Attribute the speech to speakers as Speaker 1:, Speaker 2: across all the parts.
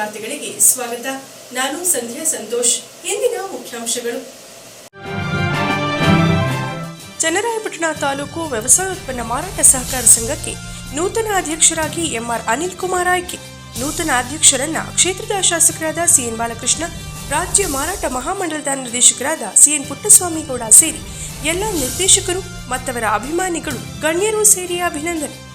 Speaker 1: Four ಜನವಾರ್ತೆಗಳಿಗೆ ಸ್ವಾಗತ. ನಾನು ಸಂಧ್ಯಾ ಸಂತೋಷ್. ಇಂದಿನ ಮುಖ್ಯಾಂಶಗಳು. ಚನ್ನರಾಯಪಟ್ಟಣ ತಾಲೂಕು ವ್ಯವಸಾಯ ಉತ್ಪನ್ನ ಮಾರಾಟ ಸಹಕಾರ ಸಂಘಕ್ಕೆ ನೂತನ ಅಧ್ಯಕ್ಷರಾಗಿ ಎಂಆರ್ ಅನಿಲ್ ಕುಮಾರ್ ಆಯ್ಕೆ. ನೂತನ ಅಧ್ಯಕ್ಷರನ್ನ ಕ್ಷೇತ್ರದ ಶಾಸಕರಾದ ಸಿಎನ್ ಬಾಲಕೃಷ್ಣ, ರಾಜ್ಯ ಮಾರಾಟ ಮಹಾಮಂಡಲದ ನಿರ್ದೇಶಕರಾದ ಸಿಎನ್ ಪುಟ್ಟಸ್ವಾಮಿಗೌಡ ಸೇರಿ ಎಲ್ಲ ನಿರ್ದೇಶಕರು ಮತ್ತವರ ಅಭಿಮಾನಿಗಳು ಗಣ್ಯರು ಸೇರಿ ಅಭಿನಂದನೆ.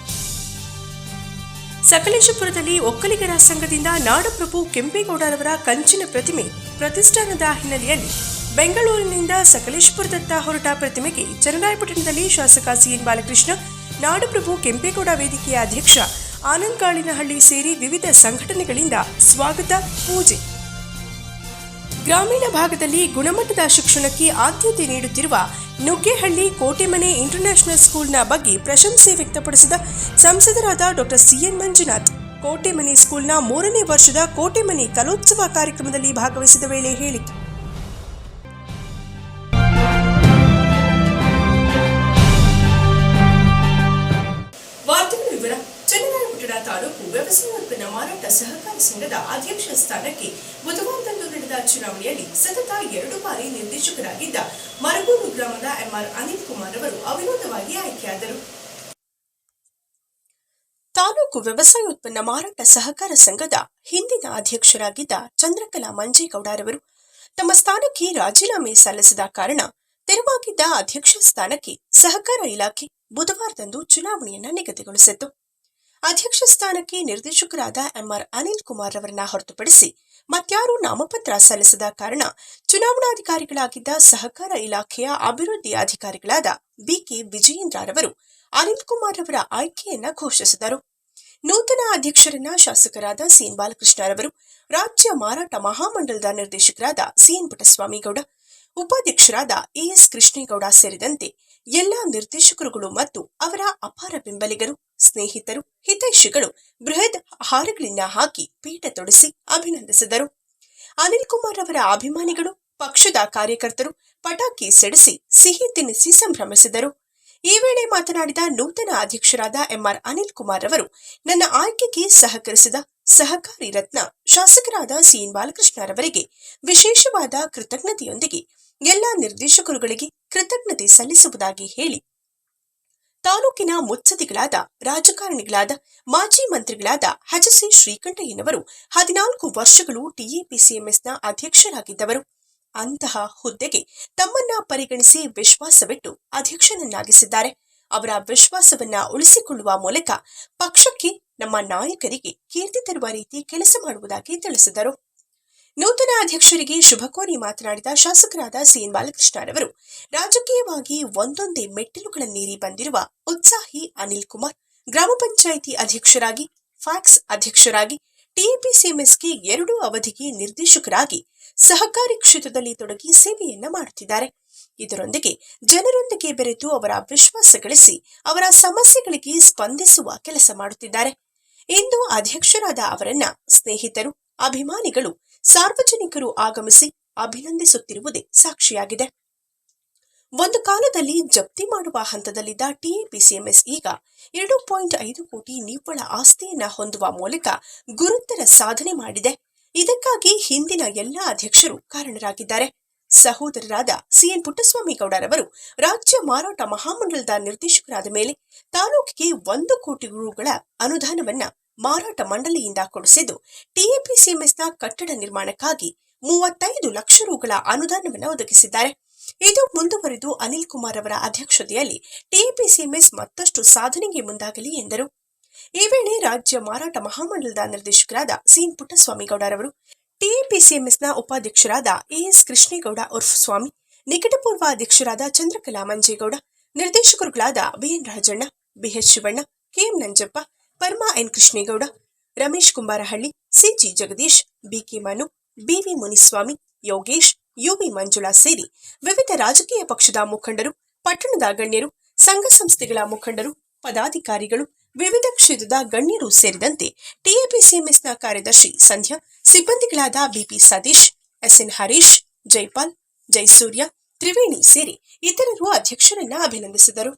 Speaker 1: ಸಕಲೇಶಪುರದಲ್ಲಿ ಒಕ್ಕಲಿಗರ ಸಂಘದಿಂದ ನಾಡಪ್ರಭು ಕೆಂಪೇಗೌಡರವರ ಕಂಚಿನ ಪ್ರತಿಮೆ ಪ್ರತಿಷ್ಠಾನದ ಹಿನ್ನೆಲೆಯಲ್ಲಿ ಬೆಂಗಳೂರಿನಿಂದ ಸಕಲೇಶಪುರದತ್ತ ಹೊರಟ ಪ್ರತಿಮೆಗೆ ಚನ್ನರಾಯಪಟ್ಟಣದಲ್ಲಿ ಶಾಸಕ ಸಿಎನ್ ಬಾಲಕೃಷ್ಣ, ನಾಡಪ್ರಭು ಕೆಂಪೇಗೌಡ ವೇದಿಕೆಯ ಅಧ್ಯಕ್ಷ ಆನಂದ್ ಕಾಳಿನಹಳ್ಳಿ ಸೇರಿ ವಿವಿಧ ಸಂಘಟನೆಗಳಿಂದ ಸ್ವಾಗತ, ಪೂಜೆ. ಗ್ರಾಮೀಣ ಭಾಗದಲ್ಲಿ ಗುಣಮಟ್ಟದ ಶಿಕ್ಷಣಕ್ಕೆ ಆದ್ಯತೆ ನೀಡುತ್ತಿರುವ ನುಗ್ಗೇಹಳ್ಳಿ ಕೋಟೆಮನೆ ಇಂಟರ್ನ್ಯಾಷನಲ್ ಸ್ಕೂಲ್ನ ಬಗ್ಗೆ ಪ್ರಶಂಸೆ ವ್ಯಕ್ತಪಡಿಸಿದ ಸಂಸದರಾದ ಡಾಕ್ಟರ್ ಸಿಎನ್ ಮಂಜುನಾಥ್, ಕೋಟೆಮನೆ ಸ್ಕೂಲ್ನ ಮೂರನೇ ವರ್ಷದ ಕೋಟೆಮನೆ ಕಲೋತ್ಸವ ಕಾರ್ಯಕ್ರಮದಲ್ಲಿ ಭಾಗವಹಿಸಿದ ವೇಳೆ ಹೇಳಿತು ತಾಲೂಕು ವ್ಯವಸಾಯ ಉತ್ಪನ್ನ ಮಾರಾಟ ಸಹಕಾರ ಸಂಘದ ಅಧ್ಯಕ್ಷ ಸ್ಥಾನಕ್ಕೆ ಬುಧವಾರದಂದು ಚುನಾವಣೆಯಲ್ಲಿ ಸತತ ಎರಡು ಬಾರಿ ನಿರ್ದೇಶಕರಾಗಿದ್ದ ಮರಗೂರು ಗ್ರಾಮದ ಎಂಆರ್ ಅನಿಲ್ ಕುಮಾರ್ ಅವರು ಅವಿರೋಧವಾಗಿ ಆಯ್ಕೆಯಾದರು. ತಾಲೂಕು ವ್ಯವಸಾಯೋತ್ಪನ್ನ ಮಾರಾಟ ಸಹಕಾರ ಸಂಘದ ಹಿಂದಿನ ಅಧ್ಯಕ್ಷರಾಗಿದ್ದ ಚಂದ್ರಕಲಾ ಮಂಜೇಗೌಡರವರು ತಮ್ಮ ಸ್ಥಾನಕ್ಕೆ ರಾಜೀನಾಮೆ ಸಲ್ಲಿಸಿದ ಕಾರಣ ತೆರವಾಗಿದ್ದ ಅಧ್ಯಕ್ಷ ಸ್ಥಾನಕ್ಕೆ ಸಹಕಾರ ಇಲಾಖೆ ಬುಧವಾರದಂದು ಚುನಾವಣೆಯನ್ನ ನಿಗದಿಗೊಳಿಸಿತ್ತು. ಅಧ್ಯಕ್ಷ ಸ್ಥಾನಕ್ಕೆ ನಿರ್ದೇಶಕರಾದ ಎಂಆರ್ ಅನಿಲ್ ಕುಮಾರ್ ರವರನ್ನ ಹೊರತುಪಡಿಸಿ ಮತ್ಯಾರೂ ನಾಮಪತ್ರ ಸಲ್ಲಿಸದ ಕಾರಣ ಚುನಾವಣಾಧಿಕಾರಿಗಳಾಗಿದ್ದ ಸಹಕಾರ ಇಲಾಖೆಯ ಅಭಿವೃದ್ಧಿ ಅಧಿಕಾರಿಗಳಾದ ಬಿಕೆ ವಿಜಯೇಂದ್ರರವರು ಅನಿಲ್ ಕುಮಾರ್ ಅವರ ಆಯ್ಕೆಯನ್ನ ಘೋಷಿಸಿದರು. ನೂತನ ಅಧ್ಯಕ್ಷರನ್ನ ಶಾಸಕರಾದ ಸಿಎನ್ ಬಾಲಕೃಷ್ಣರವರು ರಾಜ್ಯ ಮಾರಾಟ ಮಹಾಮಂಡಲದ ನಿರ್ದೇಶಕರಾದ ಸಿಎನ್ ಪುಟ್ಟಸ್ವಾಮಿಗೌಡ ಉಪಾಧ್ಯಕ್ಷರಾದ ಎಸ್ ಕೃಷ್ಣೇಗೌಡ ಸೇರಿದಂತೆ ಎಲ್ಲಾ ನಿರ್ದೇಶಕರುಗಳು ಮತ್ತು ಅವರ ಅಪಾರ ಬೆಂಬಲಿಗರು, ಸ್ನೇಹಿತರು, ಹಿತೈಷಿಗಳು ಬೃಹತ್ ಹಾರಗಳಿಂದ ಹಾಕಿ ಪೀಠ ತೊಡಿಸಿ ಅಭಿನಂದಿಸಿದರು. ಅನಿಲ್ ಕುಮಾರ್ ಅವರ ಅಭಿಮಾನಿಗಳು, ಪಕ್ಷದ ಕಾರ್ಯಕರ್ತರು ಪಟಾಕಿ ಸಿಡಿಸಿ ಸಿಹಿ ತಿನ್ನಿಸಿ ಸಂಭ್ರಮಿಸಿದರು. ಈ ವೇಳೆ ಮಾತನಾಡಿದ ನೂತನ ಅಧ್ಯಕ್ಷರಾದ ಎಂಆರ್ ಅನಿಲ್ ಕುಮಾರ್ ಅವರು, ನನ್ನ ಆಯ್ಕೆಗೆ ಸಹಕರಿಸಿದ ಸಹಕಾರಿ ರತ್ನ ಶಾಸಕರಾದ ಸಿಎನ್ ಬಾಲಕೃಷ್ಣರವರಿಗೆ ವಿಶೇಷವಾದ ಕೃತಜ್ಞತೆಯೊಂದಿಗೆ ಎಲ್ಲಾ ನಿರ್ದೇಶಕರುಗಳಿಗೆ ಕೃತಜ್ಞತೆ ಸಲ್ಲಿಸುವುದಾಗಿ ಹೇಳಿ. ತಾಲೂಕಿನ ಮುತ್ಸದಿಗಳಾದ ರಾಜಕಾರಣಿಗಳಾದ ಮಾಜಿ ಮಂತ್ರಿಗಳಾದ ಹಜಸಿ ಶ್ರೀಕಂಠಯ್ಯನವರು ಹದಿನಾಲ್ಕು ವರ್ಷಗಳು ಟಿಎಪಿಸಿಎಂಎಸ್ನ ಅಧ್ಯಕ್ಷರಾಗಿದ್ದವರು. ಅಂತಹ ಹುದ್ದೆಗೆ ತಮ್ಮನ್ನ ಪರಿಗಣಿಸಿ ವಿಶ್ವಾಸವಿಟ್ಟು ಅಧ್ಯಕ್ಷನನ್ನಾಗಿಸಿದ್ದಾರೆ. ಅವರ ವಿಶ್ವಾಸವನ್ನ ಉಳಿಸಿಕೊಳ್ಳುವ ಮೂಲಕ ಪಕ್ಷಕ್ಕೆ ನಮ್ಮ ನಾಯಕರಿಗೆ ಕೀರ್ತಿ ತರುವ ರೀತಿ ಕೆಲಸ ಮಾಡುವುದಾಗಿ ತಿಳಿಸಿದರು. ನೂತನ ಅಧ್ಯಕ್ಷರಿಗೆ ಶುಭ ಕೋರಿ ಮಾತನಾಡಿದ ಶಾಸಕರಾದ ಸಿಎನ್ ಬಾಲಕೃಷ್ಣರವರು ರಾಜಕೀಯವಾಗಿ ಒಂದೊಂದೇ ಮೆಟ್ಟಿಲುಗಳನ್ನೇರಿ ಬಂದಿರುವ ಉತ್ಸಾಹಿ ಅನಿಲ್ ಕುಮಾರ್, ಗ್ರಾಮ ಪಂಚಾಯಿತಿ ಅಧ್ಯಕ್ಷರಾಗಿ, ಫ್ಯಾಕ್ಸ್ ಅಧ್ಯಕ್ಷರಾಗಿ ಟಿಎಪಿಸಿಎಂಎಸ್ಗೆ ಎರಡೂ ಅವಧಿಗೆ ನಿರ್ದೇಶಕರಾಗಿ ಸಹಕಾರಿ ಕ್ಷೇತ್ರದಲ್ಲಿ ತೊಡಗಿ ಸೇವೆಯನ್ನ ಮಾಡುತ್ತಿದ್ದಾರೆ. ಇದರೊಂದಿಗೆ ಜನರೊಂದಿಗೆ ಬೆರೆತು ಅವರ ವಿಶ್ವಾಸ ಗಳಿಸಿ ಅವರ ಸಮಸ್ಯೆಗಳಿಗೆ ಸ್ಪಂದಿಸುವ ಕೆಲಸ ಮಾಡುತ್ತಿದ್ದಾರೆ. ಇಂದು ಅಧ್ಯಕ್ಷರಾದ ಅವರನ್ನ ಸ್ನೇಹಿತರು, ಅಭಿಮಾನಿಗಳು ಸಾರ್ವಜನಿಕರು ಆಗಮಿಸಿ ಅಭಿನಂದಿಸುತ್ತಿರುವುದೇ ಸಾಕ್ಷಿಯಾಗಿದೆ. ಒಂದು ಕಾಲದಲ್ಲಿ ಜಪ್ತಿ ಮಾಡುವ ಹಂತದಲ್ಲಿದ್ದ ಟಿಎಪಿಸಿಎಂಎಸ್ ಈಗ ಎರಡು ಪಾಯಿಂಟ್ ಐದು ಕೋಟಿ ನಿವ್ವಳ ಆಸ್ತಿಯನ್ನ ಹೊಂದುವ ಮೂಲಕ ಗುರುತರ ಸಾಧನೆ ಮಾಡಿದೆ. ಇದಕ್ಕಾಗಿ ಹಿಂದಿನ ಎಲ್ಲ ಅಧ್ಯಕ್ಷರು ಕಾರಣರಾಗಿದ್ದಾರೆ. ಸಹೋದರರಾದ ಸಿಎನ್ ಪುಟ್ಟಸ್ವಾಮಿ ಗೌಡರವರು ರಾಜ್ಯ ಮಾರಾಟ ಮಹಾಮಂಡಲದ ನಿರ್ದೇಶಕರಾದ ಮೇಲೆ ತಾಲೂಕಿಗೆ ಒಂದು ಕೋಟಿ ರೂಗಳ ಅನುದಾನವನ್ನ ಮಾರಾಟ ಮಂಡಳಿಯಿಂದ ಕೊಡಿಸಿದ್ದು. ಟಿಎಪಿಸಿಎಂಎಸ್ನ ಕಟ್ಟಡ ನಿರ್ಮಾಣಕ್ಕಾಗಿ ಮೂವತ್ತೈದು ಲಕ್ಷ ರುಗಳ ಅನುದಾನವನ್ನು ಒದಗಿಸಿದ್ದಾರೆ. ಇದು ಮುಂದುವರೆದು ಅನಿಲ್ ಕುಮಾರ್ ಅವರ ಅಧ್ಯಕ್ಷತೆಯಲ್ಲಿ ಟಿಎಪಿಸಿಎಂಎಸ್ ಮತ್ತಷ್ಟು ಸಾಧನೆಗೆ ಮುಂದಾಗಲಿ ಎಂದರು. ಈ ವೇಳೆ ರಾಜ್ಯ ಮಾರಾಟ ಮಹಾಮಂಡಲದ ನಿರ್ದೇಶಕರಾದ ಸಿಎನ್ ಪುಟ್ಟಸ್ವಾಮಿಗೌಡರವರು ಟಿಎಪಿಸಿಎಂಎಸ್ನ ಉಪಾಧ್ಯಕ್ಷರಾದ ಎಎಸ್ ಕೃಷ್ಣೇಗೌಡ ಉರ್ಫ್ ಸ್ವಾಮಿ, ನಿಕಟಪೂರ್ವ ಅಧ್ಯಕ್ಷರಾದ Chandrakala Manjegowda, ನಿರ್ದೇಶಕರುಗಳಾದ BN Rajanna, BH Shivanna KM Nanjappa Parma N Krishnegowda, Ramesh Kumbarahalli, CG Jagadish, BK Manu, BV Muniswamy, Yogesh, UV Manjula ಸೇರಿ ವಿವಿಧ ರಾಜಕೀಯ ಪಕ್ಷದ ಮುಖಂಡರು, ಪಟ್ಟಣದ ಗಣ್ಯರು, ಸಂಘ ಸಂಸ್ಥೆಗಳ ಮುಖಂಡರು, ಪದಾಧಿಕಾರಿಗಳು, ವಿವಿಧ ಕ್ಷೇತ್ರದ ಗಣ್ಯರು ಸೇರಿದಂತೆ ಟಿಎಪಿಸಿಎಂಎಸ್ನ ಕಾರ್ಯದರ್ಶಿ ಸಂಧ್ಯಾ, ಸಿಬ್ಬಂದಿಗಳಾದ ಬಿಪಿ ಸತೀಶ್, ಎಸ್ಎನ್ ಹರೀಶ್, ಜೈಪಾಲ್, ಜೈಸೂರ್ಯ, ತ್ರಿವೇಣಿ ಸೇರಿ ಇತರರು ಅಧ್ಯಕ್ಷರನ್ನ ಅಭಿನಂದಿಸಿದರು.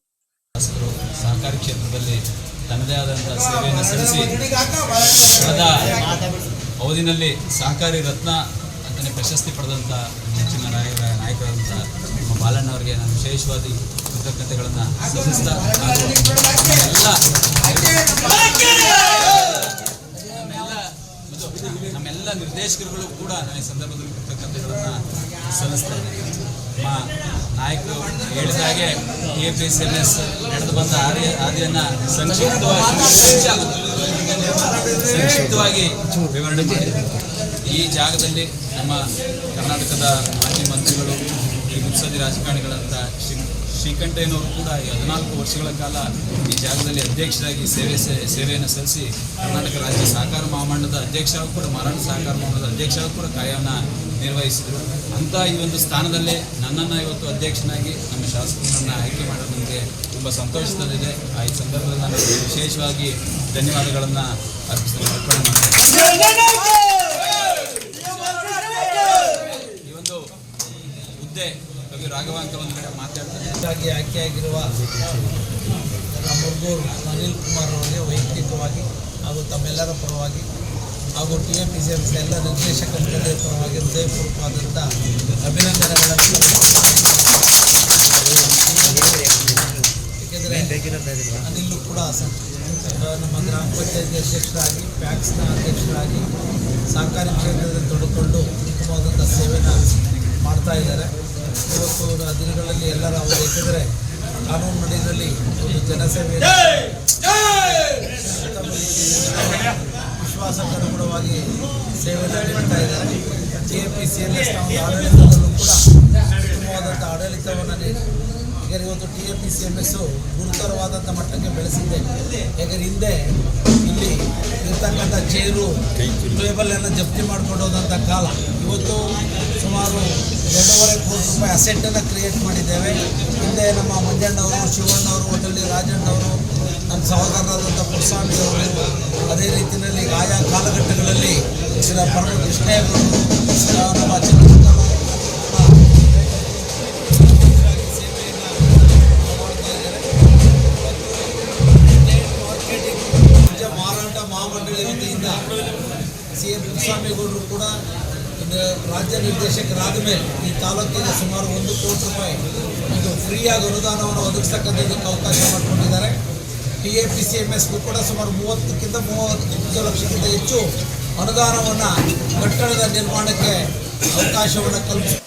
Speaker 2: ತನ್ನದೇ ಆದಂಥ ಸೇವೆಯನ್ನು ಸಲ್ಲಿಸಿ ಕಳೆದ ಅವಧಿನಲ್ಲಿ ಸಹಕಾರಿ ರತ್ನ ಅಂತಲೇ ಪ್ರಶಸ್ತಿ ಪಡೆದಂಥ ನೆಚ್ಚಿನ ನಾಯಕ ನಾಯಕರಾದಂಥ ನಮ್ಮ ಬಾಲಣ್ಣ ಅವರಿಗೆ ನಾನು ವಿಶೇಷವಾಗಿ ಕೃತಜ್ಞತೆಗಳನ್ನು ಸಲ್ಲಿಸ್ತಾ ನಮ್ಮೆಲ್ಲ ನಮ್ಮೆಲ್ಲ ನಿರ್ದೇಶಕರುಗಳು ಕೂಡ ನಾನು ಈ ಸಂದರ್ಭದಲ್ಲಿ ಕೃತಜ್ಞತೆಗಳನ್ನು ಸಲ್ಲಿಸ್ತಾ ಇದ್ದೀನಿ. ನಮ್ಮ ನಾಯಕರು ಹೇಳಿದ ಹಾಗೆ A P C L S ನಡೆದು ಬಂದ ಹಾದಿ ಹಾದಿಯನ್ನು ಸಂಕ್ಷಿಪ್ತವಾಗಿ ಸಂಕ್ಷಿಪ್ತವಾಗಿ ವಿವರಣೆ ಮಾಡಿದೆ ಈ ಜಾಗದಲ್ಲಿ ನಮ್ಮ ಕರ್ನಾಟಕದ ಮಾಜಿ ಮಂತ್ರಿಗಳು ಈ ಮುತ್ಸದಿ ರಾಜಕಾರಣಿಗಳಂತ ಶ್ರೀ ಶ್ರೀಕಂಠಯ್ಯನವರು ಕೂಡ ಈ ಹದಿನಾಲ್ಕು ವರ್ಷಗಳ ಕಾಲ ಈ ಜಾಗದಲ್ಲಿ ಅಧ್ಯಕ್ಷರಾಗಿ ಸೇವೆ ಸೇವೆಯನ್ನು ಸಲ್ಲಿಸಿ ಕರ್ನಾಟಕ ರಾಜ್ಯ ಸಹಕಾರ ಮಹಾಮಂಡಲದ ಅಧ್ಯಕ್ಷರಾಗೂ ಕೂಡ ಮಾರಾಟ ಸಹಕಾರ ಮಹಾಮಂಡಲದ ಅಧ್ಯಕ್ಷರಾಗೂ ಕೂಡ ಕಾರ್ಯವನ್ನು ನಿರ್ವಹಿಸಿದರು. ಅಂತ ಈ ಒಂದು ಸ್ಥಾನದಲ್ಲೇ ನನ್ನನ್ನು ಇವತ್ತು ಅಧ್ಯಕ್ಷನಾಗಿ ನಮ್ಮ ಶಾಸಕರನ್ನು ಆಯ್ಕೆ ಮಾಡೋದು ನನಗೆ ತುಂಬ ಸಂತೋಷದಲ್ಲಿದೆ. ಆ ಈ ಸಂದರ್ಭದಲ್ಲಿ ನಾನು ವಿಶೇಷವಾಗಿ ಧನ್ಯವಾದಗಳನ್ನು ಅರ್ಪಿಸಲು ಅರ್ಪಣೆ ಮಾಡ್ತೇನೆ. ಈ ಒಂದು ಹುದ್ದೆ ಕವಿ ರಾಘವಾಂಕ ಒಂದು ಕಡೆ ಮಾತಾಡ್ತಾರೆ.
Speaker 3: ಆಯ್ಕೆಯಾಗಿರುವ ನಮ್ಮ ಅನಿಲ್ ಕುಮಾರ್ ಅವರಿಗೆ ವೈಯಕ್ತಿಕವಾಗಿ ಹಾಗೂ ತಮ್ಮೆಲ್ಲರ ಪರವಾಗಿ ಹಾಗೂ T A P C F ಎಲ್ಲ ನಿರ್ದೇಶಕ ಮಂಡಳಿಯ ಪರವಾಗಿ ಹೃದಯಪೂರ್ವಕವಾದಂಥ ಅಭಿನಂದನೆಗಳನ್ನು ಏಕೆಂದರೆ ಅನಿಲ್ ಕೂಡ ನಮ್ಮ ಗ್ರಾಮ ಪಂಚಾಯತಿ ಅಧ್ಯಕ್ಷರಾಗಿ ಪ್ಯಾಕ್ಸ್ನ ಅಧ್ಯಕ್ಷರಾಗಿ ಸಹಕಾರಿ ಕ್ಷೇತ್ರದಲ್ಲಿ ತೊಡಕೊಂಡು ಉತ್ತಮವಾದಂಥ ಸೇವೆನ ಮಾಡ್ತಾ ಇದ್ದಾರೆ. ಇವತ್ತು ದಿನಗಳಲ್ಲಿ ಎಲ್ಲರ ಅವರು ಏಕೆಂದರೆ ಕಾನೂನು ನಡೆಯಲ್ಲಿ ಒಂದು ಜನಸೇವೆಯನ್ನು ಉತ್ತಮ ಸೇವೆ ನೀಡ್ತಾ ಇದ್ದಾರೆ. K P C L S ಆಡಳಿತದಲ್ಲೂ ಕೂಡ ಉತ್ತಮವಾದಂಥ ಆಡಳಿತವನ್ನು ನೀಡಿ. ಒಂದು ಇವತ್ತು T A P C M S ಗುರುತರವಾದಂಥ ಮಟ್ಟಕ್ಕೆ ಬೆಳೆಸಿದೆ. ಯಾಕಂದ್ರೆ ಹಿಂದೆ ಇಲ್ಲಿ ಇರ್ತಕ್ಕಂಥ ಚೇರು ಟೇಬಲ್ ಎಲ್ಲ ಜಪ್ತಿ ಮಾಡ್ಕೊಂಡು ಹೋದಂಥ ಕಾಲ. ಇವತ್ತು ಸುಮಾರು ಎರಡೂವರೆ ಕೋಟಿ ರೂಪಾಯಿ ಅಸೆಟನ್ನು ಕ್ರಿಯೇಟ್ ಮಾಡಿದ್ದೇವೆ. ಹಿಂದೆ ನಮ್ಮ ಮಂಜಣ್ಣವರು, ಶಿವಣ್ಣವರು ಒಟ್ಟಲ್ಲಿ ರಾಜಣ್ಣವರು ನಮ್ಮ ಸಹೋದರರಾದಂಥ ಅವರು ಅದೇ ರೀತಿಯಲ್ಲಿ ಆಯಾ ಕಾಲಘಟ್ಟಗಳಲ್ಲಿ ಶ್ರೀ ಪರಮ ಕೃಷ್ಣಯ್ಯವರು ರಾಜ್ಯ ಮಾರಾಟ ಮಹಾಮಂಡಳಿ ಕೂಡ ರಾಜ್ಯ ನಿರ್ದೇಶಕರಾದ ಮೇಲೆ ಈ ತಾಲೂಕಿನ ಸುಮಾರು ಒಂದು ಕೋಟಿ ರೂಪಾಯಿ ಇದು ಫ್ರೀಯಾಗಿ ಅನುದಾನವನ್ನು ಒದಗಿಸ್ತಕ್ಕಂಥದ್ದಕ್ಕೆ ಅವಕಾಶ ಮಾಡಿಕೊಂಡಿದ್ದಾರೆ. T A P C M ಕೂಡ ಸುಮಾರು ಮೂವತ್ತಕ್ಕಿಂತ ಮೂವತ್ತು ಲಕ್ಷಕ್ಕಿಂತ ಹೆಚ್ಚು ಅನುದಾನವನ್ನು ಕಟ್ಟಡದ ನಿರ್ಮಾಣಕ್ಕೆ ಅವಕಾಶವನ್ನು ಕಲ್ಪಿಸಿ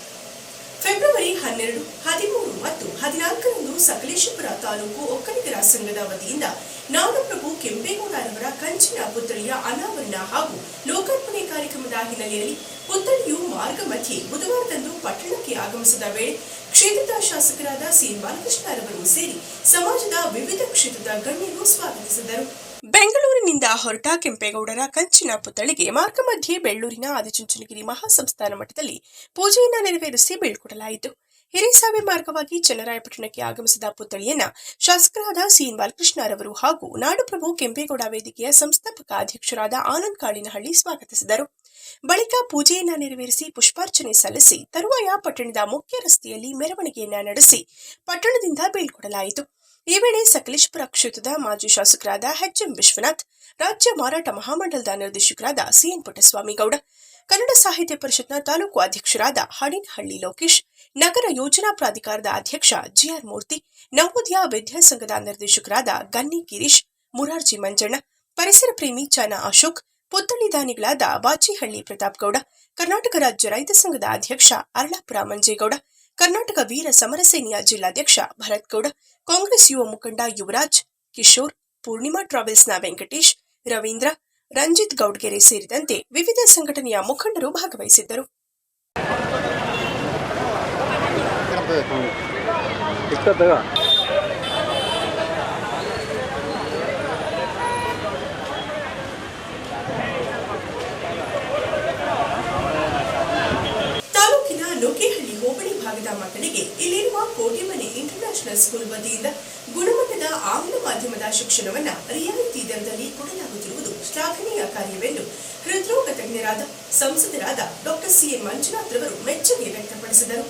Speaker 1: ಫೆಬ್ರವರಿ ಹನ್ನೆರಡು, ಹದಿಮೂರು ಮತ್ತು ಹದಿನಾಲ್ಕರಂದು ಸಕಲೇಶಪುರ ತಾಲೂಕು ಒಕ್ಕಲಿಗರ ಸಂಘದ ವತಿಯಿಂದ ನಾಡಪ್ರಭು ಕೆಂಪೇಗೌಡರವರ ಕಂಚಿನ ಪುತ್ರಿಯ ಅನಾವರಣ ಹಾಗೂ ಲೋಕಾರ್ಪಣೆ ಕಾರ್ಯಕ್ರಮದ ಹಿನ್ನೆಲೆಯಲ್ಲಿ ಪುತ್ಥಳಿಯು ಮಾರ್ಗ ಮಧ್ಯೆ ಬುಧವಾರದಂದು ಪಟ್ಟಣಕ್ಕೆ ಆಗಮಿಸಿದ ವೇಳೆ ಕ್ಷೇತ್ರದ ಶಾಸಕರಾದ ಸಿ. ಬಾಲಕೃಷ್ಣರವರು ಸೇರಿ ಸಮಾಜದ ವಿವಿಧ ಕ್ಷೇತ್ರದ ಗಣ್ಯರು ಸ್ವಾಗತಿಸಿದರು. ಬೆಂಗಳೂರಿನಿಂದ ಹೊರಟ ಕೆಂಪೇಗೌಡರ ಕಂಚಿನ ಪುತ್ಥಳಿಗೆ ಮಾರ್ಗ ಮಧ್ಯೆ ಬೆಳ್ಳೂರಿನ ಆದಿಚುಂಚನಗಿರಿ ಮಹಾಸಂಸ್ಥಾನ ಮಠದಲ್ಲಿ ಪೂಜೆಯನ್ನು ನೆರವೇರಿಸಿ ಬೀಳ್ಕೊಡಲಾಯಿತು. ಹಿರೇಸಾವೆ ಮಾರ್ಗವಾಗಿ ಚನ್ನರಾಯಪಟ್ಟಣಕ್ಕೆ ಆಗಮಿಸಿದ ಪುತ್ಥಳಿಯನ್ನ ಶಾಸಕರಾದ ಸಿಎನ್ ಬಾಲಕೃಷ್ಣರವರು ಹಾಗೂ ನಾಡುಪ್ರಭು ಕೆಂಪೇಗೌಡ ವೇದಿಕೆಯ ಸಂಸ್ಥಾಪಕ ಅಧ್ಯಕ್ಷರಾದ ಆನಂದ್ ಕಾಳಿನಹಳ್ಳಿ ಸ್ವಾಗತಿಸಿದರು. ಬಳಿಕ ಪೂಜೆಯನ್ನ ನೆರವೇರಿಸಿ ಪುಷ್ಪಾರ್ಚನೆ ಸಲ್ಲಿಸಿ ತರುವಾಯ ಪಟ್ಟಣದ ಮುಖ್ಯ ರಸ್ತೆಯಲ್ಲಿ ಮೆರವಣಿಗೆಯನ್ನ ನಡೆಸಿ ಪಟ್ಟಣದಿಂದ ಬೀಳ್ಕೊಡಲಾಯಿತು. ಈ ವೇಳೆ ಸಕಲೇಶ್ಪುರ ಕ್ಷೇತ್ರದ ಮಾಜಿ ಶಾಸಕರಾದ ಎಚ್ ಎಂ ವಿಶ್ವನಾಥ್, ರಾಜ್ಯ ಮಾರಾಟ ಮಹಾಮಂಡಲದ ನಿರ್ದೇಶಕರಾದ ಸಿಎನ್ ಪುಟ್ಟಸ್ವಾಮಿಗೌಡ, ಕನ್ನಡ ಸಾಹಿತ್ಯ ಪರಿಷತ್ನ ತಾಲೂಕು ಅಧ್ಯಕ್ಷರಾದ ಹಡಿನಹಳ್ಳಿ ಲೋಕೇಶ್, ನಗರ ಯೋಜನಾ ಪ್ರಾಧಿಕಾರದ ಅಧ್ಯಕ್ಷ ಜಿಆರ್ ಮೂರ್ತಿ, ನವೋದಯ ವಿದ್ಯಾಸಂಘದ ನಿರ್ದೇಶಕರಾದ ಗನ್ನಿ ಗಿರೀಶ್, ಮುರಾರ್ಜಿ ಮಂಜಣ್ಣ, ಪರಿಸರ ಪ್ರೇಮಿ ಚಾನ ಅಶೋಕ್ ಪುತ್ಥಳಿ ದಾನಿಗಳಾದ ಬಾಚಿಹಳ್ಳಿ ಪ್ರತಾಪ್ ಗೌಡ ಕರ್ನಾಟಕ ರಾಜ್ಯ ರೈತ ಸಂಘದ ಅಧ್ಯಕ್ಷ ಅರಳಾಪುರ ಮಂಜೇಗೌಡ, ಕರ್ನಾಟಕ ವೀರ ಸಮರ ಸೇನೆಯ ಜಿಲ್ಲಾಧ್ಯಕ್ಷ ಭರತ್ ಗೌಡ ಕಾಂಗ್ರೆಸ್ ಯುವ ಮುಖಂಡ ಯುವರಾಜ್, ಕಿಶೋರ್, ಪೂರ್ಣಿಮಾ ಟ್ರಾವೆಲ್ಸ್ನ ವೆಂಕಟೇಶ್, ರವೀಂದ್ರ, ರಂಜಿತ್ ಗೌಡ್ಗೆರೆ ಸೇರಿದಂತೆ ವಿವಿಧ ಸಂಘಟನೆಯ ಮುಖಂಡರು ಭಾಗವಹಿಸಿದ್ದರು ನುಗ್ಗೇಹಳ್ಳಿ ಮಕ್ಕಳಿಗೆ ಇಲ್ಲಿರುವ ಕೋಟಿಮನೆ ಇಂಟರ್ನ್ಯಾಷನಲ್ ಸ್ಕೂಲ್ ವತಿಯಿಂದ ಗುಣಮಟ್ಟದ ಆಂಗ್ಲ ಮಾಧ್ಯಮದ ಶಿಕ್ಷಣವನ್ನ ರಿಯಾಯಿತಿ ದರದಲ್ಲಿ ಕೊಡಲಾಗುತ್ತಿರುವುದು ಶ್ಲಾಘನೀಯ ಕಾರ್ಯವೆಂದು ಹೃದ್ರೋಗ ತಜ್ಞರಾದ ಸಂಸದರಾದ ಡಾಕ್ಟರ್ ಸಿಎನ್ ಮಂಜುನಾಥ್ ರವರು ಮೆಚ್ಚುಗೆ ವ್ಯಕ್ತಪಡಿಸಿದರು.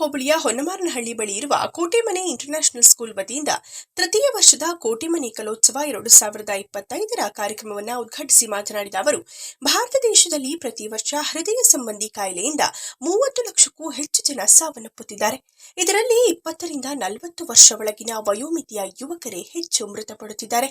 Speaker 1: ಹೋಬಳಿಯ ಹೊನ್ನಮಾರನಹಳ್ಳಿ ಬಳಿ ಇರುವ ಕೋಟೆಮನೆ ಇಂಟರ್ನ್ಯಾಷನಲ್ ಸ್ಕೂಲ್ ವತಿಯಿಂದ ತೃತೀಯ ವರ್ಷದ ಕೋಟೆಮನೆ ಕಲೋತ್ಸವ ಎರಡು ಸಾವಿರದ ಇಪ್ಪತ್ತೈದರ ಕಾರ್ಯಕ್ರಮವನ್ನು ಉದ್ಘಾಟಿಸಿ ಮಾತನಾಡಿದ ಅವರು, ಭಾರತ ದೇಶದಲ್ಲಿ ಪ್ರತಿ ವರ್ಷ ಹೃದಯ ಸಂಬಂಧಿ ಕಾಯಿಲೆಯಿಂದ ಮೂವತ್ತು ಲಕ್ಷಕ್ಕೂ ಹೆಚ್ಚು ಜನ ಸಾವನ್ನಪ್ಪುತ್ತಿದ್ದಾರೆ. ಇದರಲ್ಲಿ ಇಪ್ಪತ್ತರಿಂದ ನಲವತ್ತು ವರ್ಷ ಒಳಗಿನ ವಯೋಮಿತಿಯ ಯುವಕರೇ ಹೆಚ್ಚು ಮೃತಪಡುತ್ತಿದ್ದಾರೆ.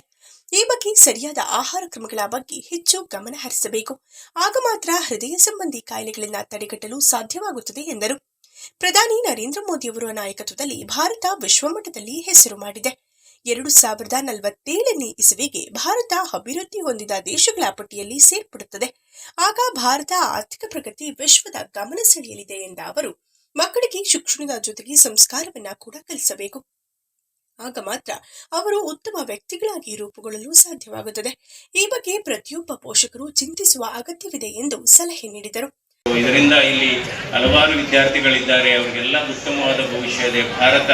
Speaker 1: ಈ ಬಗ್ಗೆ ಸರಿಯಾದ ಆಹಾರ ಕ್ರಮಗಳ ಬಗ್ಗೆ ಹೆಚ್ಚು ಗಮನ ಹರಿಸಬೇಕು. ಆಗ ಮಾತ್ರ ಹೃದಯ ಸಂಬಂಧಿ ಕಾಯಿಲೆಗಳನ್ನು ತಡೆಗಟ್ಟಲು ಸಾಧ್ಯವಾಗುತ್ತದೆ ಎಂದರು. ಪ್ರಧಾನಿ ನರೇಂದ್ರ ಮೋದಿಯವರ ನಾಯಕತ್ವದಲ್ಲಿ ಭಾರತ ವಿಶ್ವಮಟ್ಟದಲ್ಲಿ ಹೆಸರು ಮಾಡಿದೆ. ಎರಡು ಸಾವಿರದ ನಲವತ್ತೇಳನೇ ಇಸವಿಗೆ ಭಾರತ ಅಭಿವೃದ್ಧಿ ಹೊಂದಿದ ದೇಶಗಳ ಪಟ್ಟಿಯಲ್ಲಿ ಸೇರ್ಪಡುತ್ತದೆ. ಆಗ ಭಾರತ ಆರ್ಥಿಕ ಪ್ರಗತಿ ವಿಶ್ವದ ಗಮನ ಸೆಳೆಯಲಿದೆ ಎಂದ ಅವರು, ಮಕ್ಕಳಿಗೆ ಶಿಕ್ಷಣದ ಜೊತೆಗೆ ಸಂಸ್ಕಾರವನ್ನ ಕೂಡ ಕಲಿಸಬೇಕು. ಆಗ ಮಾತ್ರ ಅವರು ಉತ್ತಮ ವ್ಯಕ್ತಿಗಳಾಗಿ ರೂಪುಗೊಳ್ಳಲು ಸಾಧ್ಯವಾಗುತ್ತದೆ. ಈ ಬಗ್ಗೆ ಪ್ರತಿಯೊಬ್ಬ ಪೋಷಕರು ಚಿಂತಿಸುವ ಅಗತ್ಯವಿದೆ ಎಂದು ಸಲಹೆ ನೀಡಿದರು.
Speaker 4: ಇದರಿಂದ ಇಲ್ಲಿ ಹಲವಾರು ವಿದ್ಯಾರ್ಥಿಗಳಿದ್ದಾರೆ. ಅವರಿಗೆಲ್ಲ ಉತ್ತಮವಾದ ಭವಿಷ್ಯ ಇದೆ. ಭಾರತ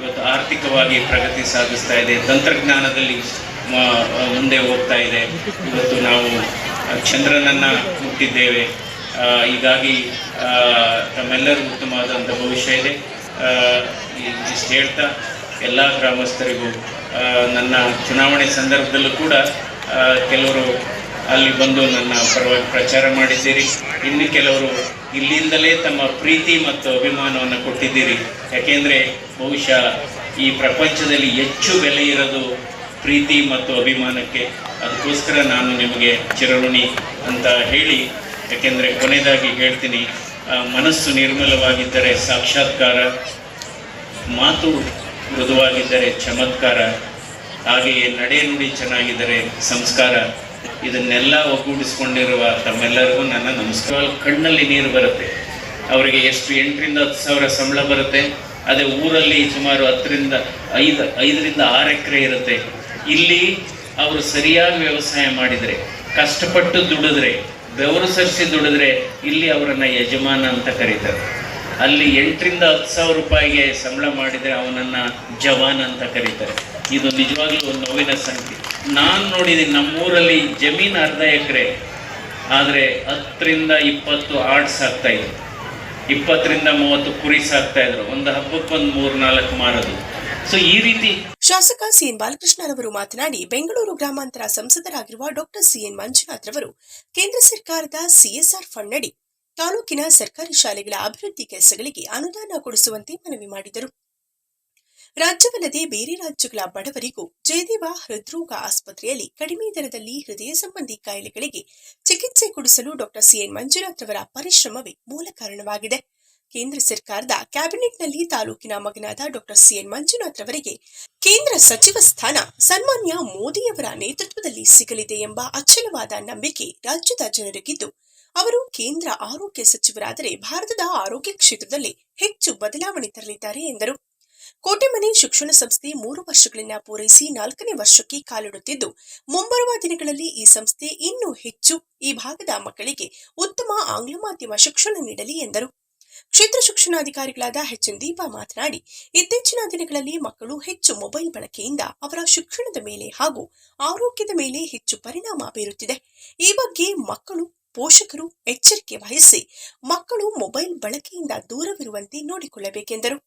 Speaker 4: ಇವತ್ತು ಆರ್ಥಿಕವಾಗಿ ಪ್ರಗತಿ ಸಾಧಿಸ್ತಾ ಇದೆ. ತಂತ್ರಜ್ಞಾನದಲ್ಲಿ ಮುಂದೆ ಹೋಗ್ತಾ ಇದೆ. ಇವತ್ತು ನಾವು ಚಂದ್ರನನ್ನು ಮುಟ್ಟಿದ್ದೇವೆ ಹೀಗಾಗಿ ತಮ್ಮೆಲ್ಲರೂ ಉತ್ತಮವಾದಂಥ ಭವಿಷ್ಯ ಇದೆ. ಇಷ್ಟು ಹೇಳ್ತಾ, ಎಲ್ಲ ಗ್ರಾಮಸ್ಥರಿಗೂ ನನ್ನ ಚುನಾವಣೆ ಸಂದರ್ಭದಲ್ಲೂ ಕೂಡ ಕೆಲವರು ಅಲ್ಲಿ ಬಂದು ನನ್ನ ಪರವಾಗಿ ಪ್ರಚಾರ ಮಾಡಿದ್ದೀರಿ. ಇನ್ನು ಕೆಲವರು ಇಲ್ಲಿಂದಲೇ ತಮ್ಮ ಪ್ರೀತಿ ಮತ್ತು ಅಭಿಮಾನವನ್ನು ಕೊಟ್ಟಿದ್ದೀರಿ. ಯಾಕೆಂದರೆ ಬಹುಶಃ ಈ ಪ್ರಪಂಚದಲ್ಲಿ ಹೆಚ್ಚು ಬೆಲೆ ಇರೋದು ಪ್ರೀತಿ ಮತ್ತು ಅಭಿಮಾನಕ್ಕೆ. ಅದಕ್ಕೋಸ್ಕರ ನಾನು ನಿಮಗೆ ಚಿರಋಣಿ ಅಂತ ಹೇಳಿ, ಯಾಕೆಂದರೆ ಕೊನೆಯದಾಗಿ ಹೇಳ್ತೀನಿ ಮನಸ್ಸು ನಿರ್ಮಲವಾಗಿದ್ದರೆ ಸಾಕ್ಷಾತ್ಕಾರ, ಮಾತು ಮೃದುವಾಗಿದ್ದರೆ ಚಮತ್ಕಾರ, ಹಾಗೆಯೇ ನಡೆ ನುಡಿ ಚೆನ್ನಾಗಿದ್ದರೆ ಸಂಸ್ಕಾರ. ಇದನ್ನೆಲ್ಲ ಒಗ್ಗೂಡಿಸ್ಕೊಂಡಿರುವ ತಮ್ಮೆಲ್ಲರಿಗೂ ನನ್ನ ನಮಸ್ಕಾರ. ಕಣ್ಣಲ್ಲಿ ನೀರು ಬರುತ್ತೆ. ಅವರಿಗೆ ಎಷ್ಟು ಎಂಟರಿಂದ ಹತ್ತು ಸಾವಿರ ಸಂಬಳ ಬರುತ್ತೆ. ಅದೇ ಊರಲ್ಲಿ ಸುಮಾರು ಹತ್ತರಿಂದ ಐದು, ಐದರಿಂದ ಆರು ಎಕರೆ ಇರುತ್ತೆ. ಇಲ್ಲಿ ಅವರು ಸರಿಯಾಗಿ ವ್ಯವಸಾಯ ಮಾಡಿದರೆ, ಕಷ್ಟಪಟ್ಟು ದುಡಿದ್ರೆ, ಬೆವರು ಸರಿಸಿ ದುಡಿದ್ರೆ, ಇಲ್ಲಿ ಅವರನ್ನು ಯಜಮಾನ ಅಂತ ಕರೀತಾರೆ. ಅಲ್ಲಿ ಎಂಟರಿಂದ ಹತ್ತು ಸಾವಿರ ರೂಪಾಯಿಗೆ ಸಂಬಳ ಮಾಡಿದರೆ ಅವನನ್ನ ಜವಾನ್ ಅಂತ ಕರೀತಾರೆ. ಇದು ನಿಜವಾಗ್ಲೂ ಒಂದು ನೋವಿನ ಸಂಖ್ಯೆ. ನಾನು ನೋಡಿದ್ದೀನಿ, ನಮ್ಮೂರಲ್ಲಿ ಜಮೀನು ಅರ್ಧ ಎಕರೆ, ಆದರೆ ಹತ್ತರಿಂದ ಇಪ್ಪತ್ತು ಆಡ್ಸ್ ಆಗ್ತಾ ಇದ್ರು ಇಪ್ಪತ್ತರಿಂದ ಮೂವತ್ತು ಕುರಿ ಸಾಕ್ತಾ ಇದ್ರು. ಒಂದು ಹಬ್ಬಕ್ಕೆ ಒಂದು ಮೂರು ನಾಲ್ಕು ಮಾರೋದು. ಸೊ ಈ ರೀತಿ
Speaker 1: ಶಾಸಕ ಸಿಎನ್ ಬಾಲಕೃಷ್ಣರವರು ಮಾತನಾಡಿ, ಬೆಂಗಳೂರು ಗ್ರಾಮಾಂತರ ಸಂಸದರಾಗಿರುವ ಡಾಕ್ಟರ್ ಸಿಎನ್ ಮಂಜುನಾಥ್ ರವರು ಕೇಂದ್ರ ಸರ್ಕಾರದ ಸಿಎಸ್ಆರ್ ಫಂಡ್ ಅಡಿ ತಾಲೂಕಿನ ಸರ್ಕಾರಿ ಶಾಲೆಗಳ ಅಭಿವೃದ್ಧಿ ಕೆಲಸಗಳಿಗೆ ಅನುದಾನ ಕೊಡಿಸುವಂತೆ ಮನವಿ ಮಾಡಿದರು. ರಾಜ್ಯವಲ್ಲದೆ ಬೇರೆ ರಾಜ್ಯಗಳ ಬಡವರಿಗೂ ಜಯದೇವ ಹೃದ್ರೋಗ ಆಸ್ಪತ್ರೆಯಲ್ಲಿ ಕಡಿಮೆ ದರದಲ್ಲಿ ಹೃದಯ ಸಂಬಂಧಿ ಕಾಯಿಲೆಗಳಿಗೆ ಚಿಕಿತ್ಸೆ ಕೊಡಿಸಲು ಡಾಕ್ಟರ್ ಸಿಎನ್ ಮಂಜುನಾಥ್ ಅವರ ಪರಿಶ್ರಮವೇ ಮೂಲ ಕಾರಣವಾಗಿದೆ. ಕೇಂದ್ರ ಸರ್ಕಾರದ ಕ್ಯಾಬಿನೆಟ್ನಲ್ಲಿ ತಾಲೂಕಿನ ಮಗನಾದ ಡಾಕ್ಟರ್ ಸಿಎನ್ ಮಂಜುನಾಥ್ ರವರಿಗೆ ಕೇಂದ್ರ ಸಚಿವ ಸ್ಥಾನ ಸನ್ಮಾನ್ಯ ಮೋದಿಯವರ ನೇತೃತ್ವದಲ್ಲಿ ಸಿಗಲಿದೆ ಎಂಬ ಅಚಲವಾದ ನಂಬಿಕೆ ರಾಜ್ಯದ ಜನರಿಗಿದ್ದು ಅವರು ಕೇಂದ್ರ ಆರೋಗ್ಯ ಸಚಿವರಾದರೆ ಭಾರತದ ಆರೋಗ್ಯ ಕ್ಷೇತ್ರದಲ್ಲಿ ಹೆಚ್ಚು ಬದಲಾವಣೆ ತರಲಿದ್ದಾರೆ ಎಂದರು. ಕೋಟೆಮನೆ ಶಿಕ್ಷಣ ಸಂಸ್ಥೆ ಮೂರು ವರ್ಷಗಳನ್ನ ಪೂರೈಸಿ ನಾಲ್ಕನೇ ವರ್ಷಕ್ಕೆ ಕಾಲಿಡುತ್ತಿದ್ದು, ಮುಂಬರುವ ದಿನಗಳಲ್ಲಿ ಈ ಸಂಸ್ಥೆ ಇನ್ನೂ ಹೆಚ್ಚು ಈ ಭಾಗದ ಮಕ್ಕಳಿಗೆ ಉತ್ತಮ ಆಂಗ್ಲ ಮಾಧ್ಯಮ ಶಿಕ್ಷಣ ನೀಡಲಿ ಎಂದರು. ಕ್ಷೇತ್ರ ಶಿಕ್ಷಣಾಧಿಕಾರಿಗಳಾದ ಹೆಚ್ ದೀಪಾ ಮಾತನಾಡಿ, ಇತ್ತೀಚಿನ ದಿನಗಳಲ್ಲಿ ಮಕ್ಕಳು ಹೆಚ್ಚು ಮೊಬೈಲ್ ಬಳಕೆಯಿಂದ ಅವರ ಶಿಕ್ಷಣದ ಮೇಲೆ ಹಾಗೂ ಆರೋಗ್ಯದ ಮೇಲೆ ಹೆಚ್ಚು ಪರಿಣಾಮ ಬೀರುತ್ತಿದೆ. ಈ ಬಗ್ಗೆ ಮಕ್ಕಳು ಪೋಷಕರು ಎಚ್ಚರಿಕೆ ವಹಿಸಿ ಮಕ್ಕಳು ಮೊಬೈಲ್ ಬಳಕೆಯಿಂದ ದೂರವಿರುವಂತೆ ನೋಡಿಕೊಳ್ಳಬೇಕೆಂದರು.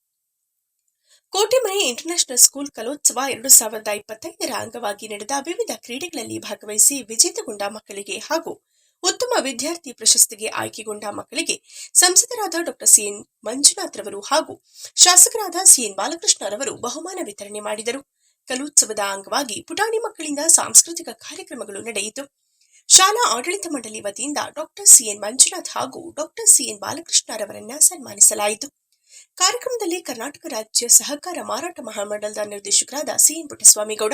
Speaker 1: ಕೋಟೆಮನೆ ಇಂಟರ್ನ್ಯಾಷನಲ್ ಸ್ಕೂಲ್ ಕಲೋತ್ಸವ ಎರಡು ಸಾವಿರದ ಇಪ್ಪತ್ತೈದರ ಅಂಗವಾಗಿ ನಡೆದ ವಿವಿಧ ಕ್ರೀಡೆಗಳಲ್ಲಿ ಭಾಗವಹಿಸಿ ವಿಜೇತಗೊಂಡ ಮಕ್ಕಳಿಗೆ ಹಾಗೂ ಉತ್ತಮ ವಿದ್ಯಾರ್ಥಿ ಪ್ರಶಸ್ತಿಗೆ ಆಯ್ಕೆಗೊಂಡ ಮಕ್ಕಳಿಗೆ ಸಂಸದರಾದ ಡಾಕ್ಟರ್ ಸಿಎನ್. ಮಂಜುನಾಥ್ ರವರು ಹಾಗೂ ಶಾಸಕರಾದ ಸಿಎನ್. ಬಾಲಕೃಷ್ಣ ರವರು ಬಹುಮಾನ ವಿತರಣೆ ಮಾಡಿದರು. ಕಲೋತ್ಸವದ ಅಂಗವಾಗಿ ಪುಟಾಣಿ ಮಕ್ಕಳಿಂದ ಸಾಂಸ್ಕೃತಿಕ ಕಾರ್ಯಕ್ರಮಗಳು ನಡೆಯಿತು. ಶಾಲಾ ಆಡಳಿತ ಮಂಡಳಿ ವತಿಯಿಂದ ಡಾಕ್ಟರ್ ಸಿಎನ್ ಮಂಜುನಾಥ್ ಹಾಗೂ ಡಾಕ್ಟರ್ ಸಿಎನ್ ಬಾಲಕೃಷ್ಣ ರವರನ್ನ ಸನ್ಮಾನಿಸಲಾಯಿತು. ಕಾರ್ಯಕ್ರಮದಲ್ಲಿ ಕರ್ನಾಟಕ ರಾಜ್ಯ ಸಹಕಾರ ಮಾರಾಟ ಮಹಾಮಂಡಲದ ನಿರ್ದೇಶಕರಾದ ಸಿಎನ್ ಪುಟ್ಟಸ್ವಾಮಿಗೌಡ,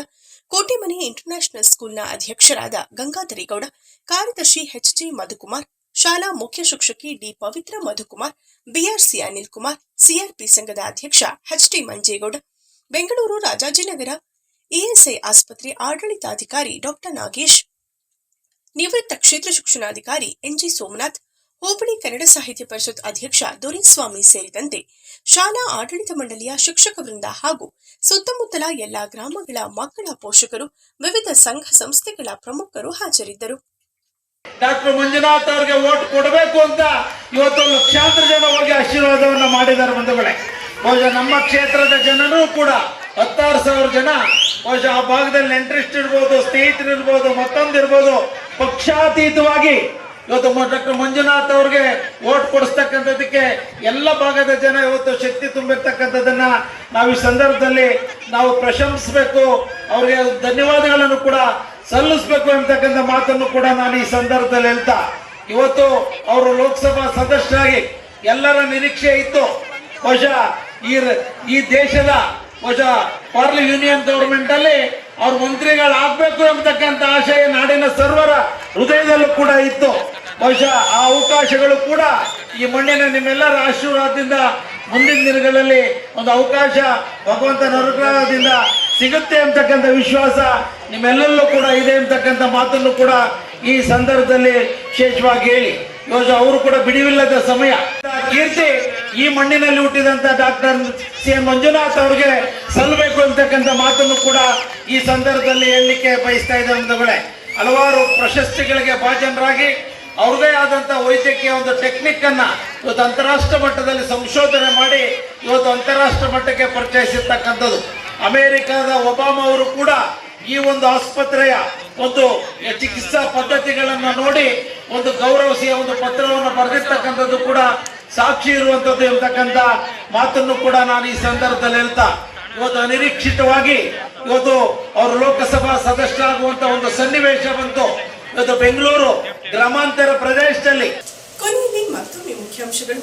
Speaker 1: ಕೋಟೆಮನೆ ಇಂಟರ್ನ್ಯಾಷನಲ್ ಸ್ಕೂಲ್ನ ಅಧ್ಯಕ್ಷರಾದ ಗಂಗಾಧರೇಗೌಡ, ಕಾರ್ಯದರ್ಶಿ ಎಚ್ಜಿ ಮಧುಕುಮಾರ್, ಶಾಲಾ ಮುಖ್ಯ ಶಿಕ್ಷಕಿ D Pavithra Madhukumar BRC Anil Kumar CRP ಸಂಘದ ಅಧ್ಯಕ್ಷ ಎಚ್ಡಿ ಮಂಜೇಗೌಡ, ಬೆಂಗಳೂರು ರಾಜಾಜಿನಗರ ಇಎಸ್ಐ ಆಸ್ಪತ್ರೆ ಆಡಳಿತಾಧಿಕಾರಿ ಡಾಕ್ಟರ್ ನಾಗೇಶ್ ನಿವೃತ್ತ ಕ್ಷೇತ್ರ ಶಿಕ್ಷಣಾಧಿಕಾರಿ ಎನ್ಜಿ ಸೋಮನಾಥ್, ಹೋಬಳಿ ಕನ್ನಡ ಸಾಹಿತ್ಯ ಪರಿಷತ್ ಅಧ್ಯಕ್ಷ ದೊರೆಸ್ವಾಮಿ ಸೇರಿದಂತೆ ಶಾಲಾ ಆಡಳಿತ ಮಂಡಳಿಯ ಶಿಕ್ಷಕ ವೃಂದ ಹಾಗೂ ಸುತ್ತಮುತ್ತಲ ಎಲ್ಲಾ ಗ್ರಾಮಗಳ ಮಕ್ಕಳ ಪೋಷಕರು, ವಿವಿಧ ಸಂಘ ಸಂಸ್ಥೆಗಳ ಪ್ರಮುಖರು ಹಾಜರಿದ್ದರು.
Speaker 5: ಡಾಕ್ಟರ್ ಮಂಜುನಾಥ್ ಅವರಿಗೆ ಓಟ್ ಕೊಡಬೇಕು ಅಂತ ಇವತ್ತು ಲಕ್ಷಾಂತರ ಜನ ಹೋಗಿ ಆಶೀರ್ವಾದವನ್ನು ಮಾಡಿದ್ದಾರೆ ಬಂಧುಗಳೇ. ಬಹುಶಃ ನಮ್ಮ ಕ್ಷೇತ್ರದ ಜನರು ಕೂಡ ಹತ್ತಾರು ಸಾವಿರ ಜನ. ಬಹುಶಃ ಆ ಭಾಗದಲ್ಲಿ ನೆಂಟ್ರಿಸ್ಟ್ ಇರ್ಬೋದು ಸ್ನೇಹಿತರು ಇರ್ಬೋದು, ಮತ್ತೊಂದು ಇರ್ಬೋದು. ಪಕ್ಷಾತೀತವಾಗಿ ಇವತ್ತು ಡಾಕ್ಟರ್ ಮಂಜುನಾಥ್ ಅವ್ರಿಗೆ ಓಟ್ ಕೊಡಿಸ್ತಕ್ಕಂಥದ್ದಕ್ಕೆ ಎಲ್ಲ ಭಾಗದ ಜನ ಇವತ್ತು ಶಕ್ತಿ ತುಂಬಿರ್ತಕ್ಕಂಥದ್ದನ್ನ ನಾವು ಈ ಸಂದರ್ಭದಲ್ಲಿ ನಾವು ಪ್ರಶಂಸಬೇಕು. ಅವ್ರಿಗೆ ಧನ್ಯವಾದಗಳನ್ನು ಕೂಡ ಸಲ್ಲಿಸಬೇಕು ಅಂತಕ್ಕಂಥ ಮಾತನ್ನು ಕೂಡ ನಾನು ಈ ಸಂದರ್ಭದಲ್ಲಿ ಹೇಳ್ತಾ. ಇವತ್ತು ಅವರು ಲೋಕಸಭಾ ಸದಸ್ಯರಾಗಿ ಎಲ್ಲರ ನಿರೀಕ್ಷೆ ಇತ್ತು. ಬಹುಶಃ ಈ ದೇಶದ ಬಹುಶಃ ಪಾರ್ಲಿ ಯೂನಿಯನ್ ಗವರ್ಮೆಂಟ್ ಅಲ್ಲಿ ಅವ್ರ ಮಂತ್ರಿಗಳಾಗಬೇಕು ಎಂಬತಕ್ಕಂಥ ಆಶಯ ನಾಡಿನ ಸರ್ವರ ಹೃದಯದಲ್ಲೂ ಕೂಡ ಇತ್ತು. ಬಹುಶಃ ಆ ಅವಕಾಶಗಳು ಕೂಡ ಈ ಮಣ್ಣಿನ ನಿಮ್ಮೆಲ್ಲರ ಆಶೀರ್ವಾದದಿಂದ ಮುಂದಿನ ದಿನಗಳಲ್ಲಿ ಒಂದು ಅವಕಾಶ ಭಗವಂತನ ಅನುಗ್ರಹದಿಂದ ಸಿಗುತ್ತೆ ಅಂತಕ್ಕಂಥ ವಿಶ್ವಾಸ ನಿಮ್ಮೆಲ್ಲರಲ್ಲೂ ಕೂಡ ಇದೆ ಅಂತಕ್ಕಂಥ ಮಾತನ್ನು ಕೂಡ ಈ ಸಂದರ್ಭದಲ್ಲಿ ವಿಶೇಷವಾಗಿ ಹೇಳಿ. ಇವಾಗ ಅವರು ಕೂಡ ಬಿಡುವಿಲ್ಲದ ಸಮಯ. ಕೀರ್ತಿ ಈ ಮಣ್ಣಿನಲ್ಲಿ ಹುಟ್ಟಿದಂತ ಡಾಕ್ಟರ್ ಸಿ ಎನ್ ಮಂಜುನಾಥ್ ಅವ್ರಿಗೆ ಸಲ್ಲಬೇಕು ಅಂತಕ್ಕಂಥ ಮಾತನ್ನು ಕೂಡ ಈ ಸಂದರ್ಭದಲ್ಲಿ ಹೇಳಲಿಕ್ಕೆ ಬಯಸ್ತಾ ಇದ್ದಾರೆ ವೇಳೆ ಹಲವಾರು ಪ್ರಶಸ್ತಿಗಳಿಗೆ ಭಾಜನರಾಗಿ ಅವ್ರದೇ ಆದಂತ ವೈದ್ಯಕೀಯ ಒಂದು ಟೆಕ್ನಿಕ್ ಅನ್ನ ಇವತ್ತು ಅಂತಾರಾಷ್ಟ್ರ ಮಟ್ಟದಲ್ಲಿ ಸಂಶೋಧನೆ ಮಾಡಿ ಇವತ್ತು ಅಂತಾರಾಷ್ಟ್ರ ಮಟ್ಟಕ್ಕೆ ಪರಿಚಯಿಸಿರ್ತಕ್ಕಂಥದ್ದು. ಅಮೆರಿಕದ ಒಬಾಮಾ ಅವರು ಕೂಡ ಈ ಒಂದು ಆಸ್ಪತ್ರೆಯ ಒಂದು ಚಿಕಿತ್ಸಾ ಪದ್ಧತಿಗಳನ್ನ ನೋಡಿ ಒಂದು ಗೌರವಿಸಿಯ ಒಂದು ಪತ್ರವನ್ನು ಬರೆದಿರ್ತಕ್ಕಂಥದ್ದು ಕೂಡ ಸಾಕ್ಷಿ ಇರುವಂತದ್ದು ಎಂಬತಕ್ಕಂಥ ಮಾತನ್ನು ಕೂಡ ನಾನು ಈ ಸಂದರ್ಭದಲ್ಲಿ ಹೇಳ್ತಾ, ಇವತ್ತು ಅನಿರೀಕ್ಷಿತವಾಗಿ ಇವತ್ತು ಅವರು ಲೋಕಸಭಾ ಸದಸ್ಯರಾಗುವಂತ ಒಂದು ಸನ್ನಿವೇಶ ಬಂತು. ಇವತ್ತು ಬೆಂಗಳೂರು ಗ್ರಾಮಾಂತರ ಪ್ರದೇಶದಲ್ಲಿ.
Speaker 1: ಮುಖ್ಯಾಂಶಗಳು.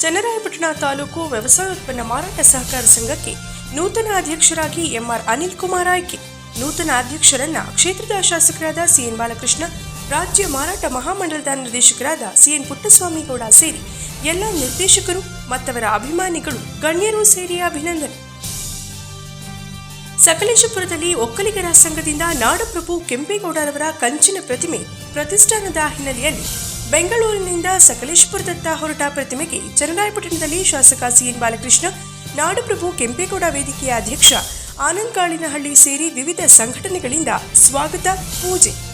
Speaker 1: ಚನ್ನರಾಯಪಟ್ಟಣ ತಾಲೂಕು ವ್ಯವಸಾಯ ಉತ್ಪನ್ನ ಮಾರಾಟ ಸಹಕಾರ ಸಂಘಕ್ಕೆ ನೂತನ ಅಧ್ಯಕ್ಷರಾಗಿ ಎಂಆರ್ ಅನಿಲ್ ಕುಮಾರ್ ಆಯ್ಕೆ. ನೂತನ ಅಧ್ಯಕ್ಷರನ್ನ ಕ್ಷೇತ್ರದ ಶಾಸಕರಾದ ಸಿಎನ್ ಬಾಲಕೃಷ್ಣ ರಾಜ್ಯ ಮಾರಾಟ ಮಹಾಮಂಡಲದ ನಿರ್ದೇಶಕರಾದ ಸಿಎನ್ ಪುಟ್ಟಸ್ವಾಮಿ ಗೌಡ ಸೇರಿ ಎಲ್ಲ ನಿರ್ದೇಶಕರು, ಮತ್ತವರ ಅಭಿಮಾನಿಗಳು ಗಣ್ಯರು ಸೇರಿ ಅಭಿನಂದನೆ. ಸಕಲೇಶಪುರದಲ್ಲಿ ಒಕ್ಕಲಿಗರ ಸಂಘದಿಂದ ನಾಡಪ್ರಭು ಕೆಂಪೇಗೌಡರವರ ಕಂಚಿನ ಪ್ರತಿಮೆ ಪ್ರತಿಷ್ಠಾನದ ಹಿನ್ನೆಲೆಯಲ್ಲಿ ಬೆಂಗಳೂರಿನಿಂದ ಸಕಲೇಶಪುರದತ್ತ ಹೊರಟ ಪ್ರತಿಮೆಗೆ ಚನ್ನರಾಯಪಟ್ಟಣದಲ್ಲಿ ಶಾಸಕ ಸಿಎನ್ ಬಾಲಕೃಷ್ಣ, ನಾಡಪ್ರಭು ಕೆಂಪೇಗೌಡ ವೇದಿಕೆಯ ಅಧ್ಯಕ್ಷ ಆನಂದ್ ಕಾಳಿನಹಳ್ಳಿ ಸೇರಿ ವಿವಿಧ ಸಂಘಟನೆಗಳಿಂದ ಸ್ವಾಗತ, ಪೂಜೆ.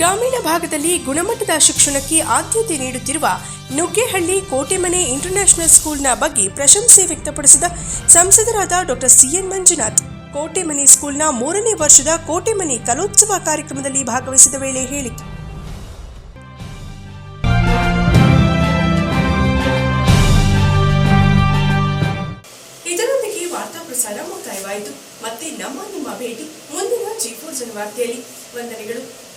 Speaker 1: ಗ್ರಾಮೀಣ ಭಾಗದಲ್ಲಿ ಗುಣಮಟ್ಟದ ಶಿಕ್ಷಣಕ್ಕೆ ಆದ್ಯತೆ ನೀಡುತ್ತಿರುವ ನುಗ್ಗೇಹಳ್ಳಿ ಕೋಟೆಮನೆ ಇಂಟರ್ನ್ಯಾಷನಲ್ ಸ್ಕೂಲ್ನ ಬಗ್ಗೆ ಪ್ರಶಂಸೆ ವ್ಯಕ್ತಪಡಿಸಿದ ಸಂಸದರಾದ ಡಾಕ್ಟರ್ ಸಿಎನ್ ಮಂಜುನಾಥ್, ಕೋಟೆಮನೆ ಸ್ಕೂಲ್ನ ಮೂರನೇ ವರ್ಷದ ಕೋಟೆಮನೆ ಕಲೋತ್ಸವ ಕಾರ್ಯಕ್ರಮದಲ್ಲಿ ಭಾಗವಹಿಸಿದ ವೇಳೆ ಹೇಳಿ. ಇದರೊಂದಿಗೆ ವಾರ್ತಾ ಪ್ರಸಾರ ಮುಕ್ತಾಯವಾಯಿತು. ಮತ್ತೆ ನಮ್ಮ ನಿಮ್ಮ ಭೇಟಿ ಮುಂದಿನ ಜಿ ಫೋರ್ ಜನ ವಾರ್ತೆಯಲ್ಲಿ. ವಂದನೆಗಳು.